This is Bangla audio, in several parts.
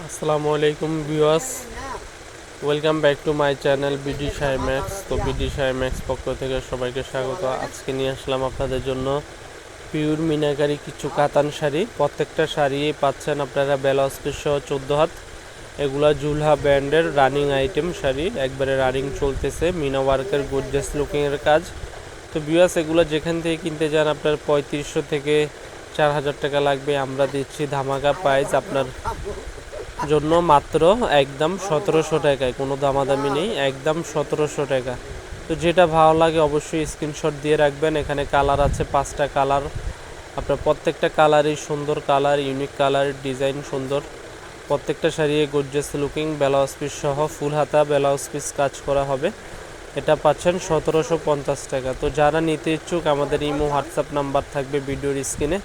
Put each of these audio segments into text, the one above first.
আসসালামু আলাইকুম viewers. Welcome back to my channel BD Sai Max. তো বিডি সাই ম্যাক্স পক্ষ থেকে সবাইকে স্বাগত। আজকে নিয়ে আসলাম আপনাদের জন্য পিওর মিনাকারি কিছু কাতান শাড়ি। প্রত্যেকটা শাড়ি পাচ্ছেন আপনারা পিস সহ চোদ্দ হাত। এগুলা জুলহা ব্র্যান্ডের রানিং আইটেম শাড়ি। একবারে রানিং চলতেছে, মিনা ওয়ার্কের গুডডেস লুকিংয়ের কাজ। তো ভিউয়ার্স, এগুলো যেখান থেকে কিনতে যান আপনার পঁয়ত্রিশশো থেকে চার হাজার টাকা লাগবে। আমরা দিচ্ছি ধামাকা প্রাইস আপনার জন্য মাত্র একদম সতেরোশো টাকায় কোনো দামাদামি নেই, একদম সতেরোশো টাকা। তো যেটা ভালো লাগে অবশ্যই স্ক্রিনশট দিয়ে রাখবেন, এখানে কালার আছে পাঁচটা কালার আপনার প্রত্যেকটা কালারই সুন্দর কালার ইউনিক কালার ডিজাইন সুন্দর। প্রত্যেকটা sari gorgeous looking blouse piece সহ ফুল হাতা ব্লাউজ পিস কাজ করা হবে। এটা পাচ্ছেন সতেরোশো পঞ্চাশ টাকা। তো যারা নিতে ইচ্ছুক, আমাদের ইমো হোয়াটসঅ্যাপ নাম্বার থাকবে ভিডিওর স্ক্রিনে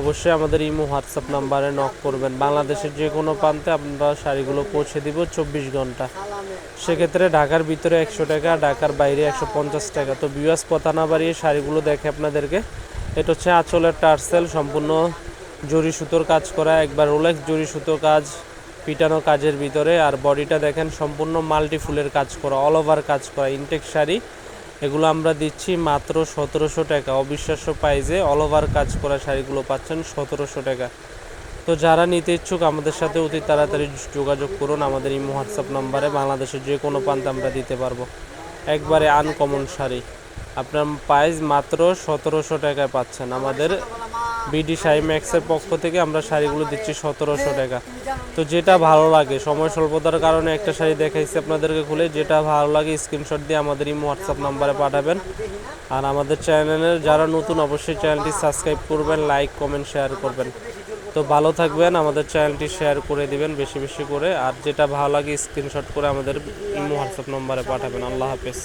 অবশ্যই আমাদের ইমো, হোয়াটসঅ্যাপ নাম্বারে নক করবেন। বাংলাদেশের যে কোনো প্রান্তে আমরা শাড়িগুলো পৌঁছে দিব চব্বিশ ঘণ্টা। সেক্ষেত্রে ঢাকার ভিতরে একশো টাকা, ঢাকার বাইরে একশো পঞ্চাশ টাকা। তো বিয়াস কথা না বাড়িয়ে শাড়িগুলো দেখে আপনাদেরকে। এটা হচ্ছে আঁচলের টার্সেল, সম্পূর্ণ জরি সুতোর কাজ করা, একবার রোলেক্স জরি সুতো কাজ, পিটানো কাজের ভিতরে। আর বডিটা দেখেন, সম্পূর্ণ মাল্টি ফুলের কাজ করা অল ওভার কাজ করা ইনটেক শাড়ি। এগুলো আমরা দিচ্ছি মাত্র সতেরোশো টাকা। অবিশ্বাস্য প্রাইজে অল ওভার কাজ করা শাড়িগুলো পাচ্ছেন সতেরোশো টাকা। তো যারা নিতে ইচ্ছুক আমাদের সাথে অতি তাড়াতাড়ি যোগাযোগ করুন, আমাদের এই হোয়াটসঅ্যাপ নাম্বারে বাংলাদেশের যে কোনো প্রান্তে আমরা দিতে পারব। একবারে আনকমন শাড়ি। আপনার প্রাইস মাত্র সতেরোশো টাকায় পাচ্ছেন আমাদের বিডি শাড়ি ম্যাক্সের পক্ষ থেকে আমরা শাড়িগুলো দিচ্ছি সতেরোশো টাকা। তো যেটা ভালো লাগে, সময় স্বল্পতার কারণে একটা শাড়ি দেখাইছি আপনাদেরকে খুলে, যেটা ভালো লাগে স্ক্রিনশট দিয়ে আমাদের ইমো হোয়াটসঅ্যাপ নাম্বারে পাঠাবেন। আর আমাদের চ্যানেলের যারা নতুন, অবশ্যই চ্যানেলটি সাবস্ক্রাইব করবেন লাইক কমেন্ট শেয়ার করবেন। তো ভালো থাকবেন, আমাদের চ্যানেলটি শেয়ার করে দিবেন বেশি বেশি করে। আর যেটা ভালো লাগে স্ক্রিনশট করে আমাদের হোয়াটসঅ্যাপ নম্বরে পাঠাবেন। আল্লাহ হাফেজ।